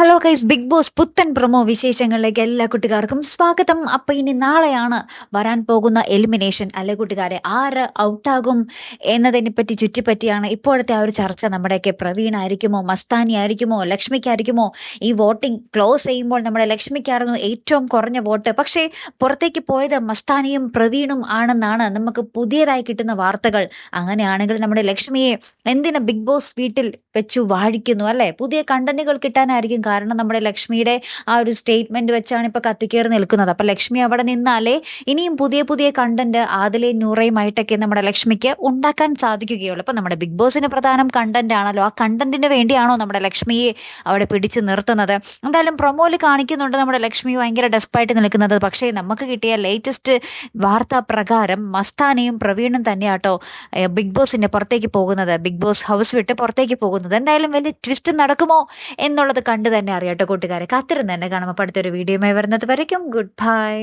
Hello guys Bigg Boss പുത്തൻ promo വിശേഷങ്ങളിലേക്ക് എല്ലാ കുട്ടികാർക്കും സ്വാഗതം. അപ്പൊ ഇനി നാളെയാണ് വരാൻ പോകുന്ന എലിമിനേഷൻ അല്ലെ കൂട്ടുകാരെ ആര് ഔട്ടാകും എന്നതിനെ പറ്റി ചുറ്റിപ്പറ്റിയാണ് ഇപ്പോഴത്തെ ആ ഒരു ചർച്ച നമ്മുടെയൊക്കെ പ്രവീൺ ആയിരിക്കുമോ മസ്താനി ആയിരിക്കുമോ ലക്ഷ്മിക്കായിരിക്കുമോ ഈ വോട്ടിംഗ് ക്ലോസ് ചെയ്യുമ്പോൾ നമ്മുടെ ലക്ഷ്മിക്കായിരുന്നു ഏറ്റവും കുറഞ്ഞ വോട്ട്. പക്ഷേ പുറത്തേക്ക് പോയത് മസ്താനിയും പ്രവീണും ആണെന്നാണ് നമുക്ക് പുതിയതായി കിട്ടുന്ന വാർത്തകൾ. അങ്ങനെയാണെങ്കിൽ നമ്മുടെ ലക്ഷ്മിയെ എന്തിനാ ബിഗ് ബോസ് വീട്ടിൽ വെച്ചു വാഴിക്കുന്നു അല്ലേ? പുതിയ കണ്ടന്റുകൾ കിട്ടാനായിരിക്കും കാരണം നമ്മുടെ ലക്ഷ്മിയുടെ ആ ഒരു സ്റ്റേറ്റ്മെന്റ് വെച്ചാണ് ഇപ്പൊ കത്തിക്കേറി നിൽക്കുന്നത്. അപ്പൊ ലക്ഷ്മി അവിടെ നിന്നാലേ ഇനിയും പുതിയ പുതിയ കണ്ടന്റ് ആദിലെ നൂറയുമായിട്ടൊക്കെ നമ്മുടെ ലക്ഷ്മിക്ക് ഉണ്ടാക്കാൻ സാധിക്കുകയുള്ളൂ. അപ്പൊ നമ്മുടെ ബിഗ് ബോസിന് പ്രധാനം കണ്ടന്റ് ആണല്ലോ. ആ കണ്ടന്റിന് വേണ്ടിയാണോ നമ്മുടെ ലക്ഷ്മിയെ അവിടെ പിടിച്ചു നിർത്തുന്നത്? എന്തായാലും പ്രൊമോയിൽ കാണിക്കുന്നുണ്ട് നമ്മുടെ ലക്ഷ്മി ഭയങ്കര ഡെസ്പായിട്ട് നിൽക്കുന്നത്. പക്ഷേ നമുക്ക് കിട്ടിയ ലേറ്റസ്റ്റ് വാർത്താ പ്രകാരം മസ്താനയും പ്രവീണും തന്നെയാട്ടോ ബിഗ് ബോസിന്റെ പുറത്തേക്ക് പോകുന്നത്. ബിഗ് ബോസ് ഹൗസ് വിട്ട് പുറത്തേക്ക് പോകുന്നത്. എന്തായാലും വലിയ ട്വിസ്റ്റ് നടക്കുമോ എന്നുള്ളത് കണ്ടു തന്നെ അറിയാട്ടോ കൂട്ടുകാരെ. കാത്തിരുന്ന് തന്നെ കാണുമ്പോൾ അടുത്തൊരു വീഡിയോയുമായി വരുന്നത് വരയ്ക്കും. Good bye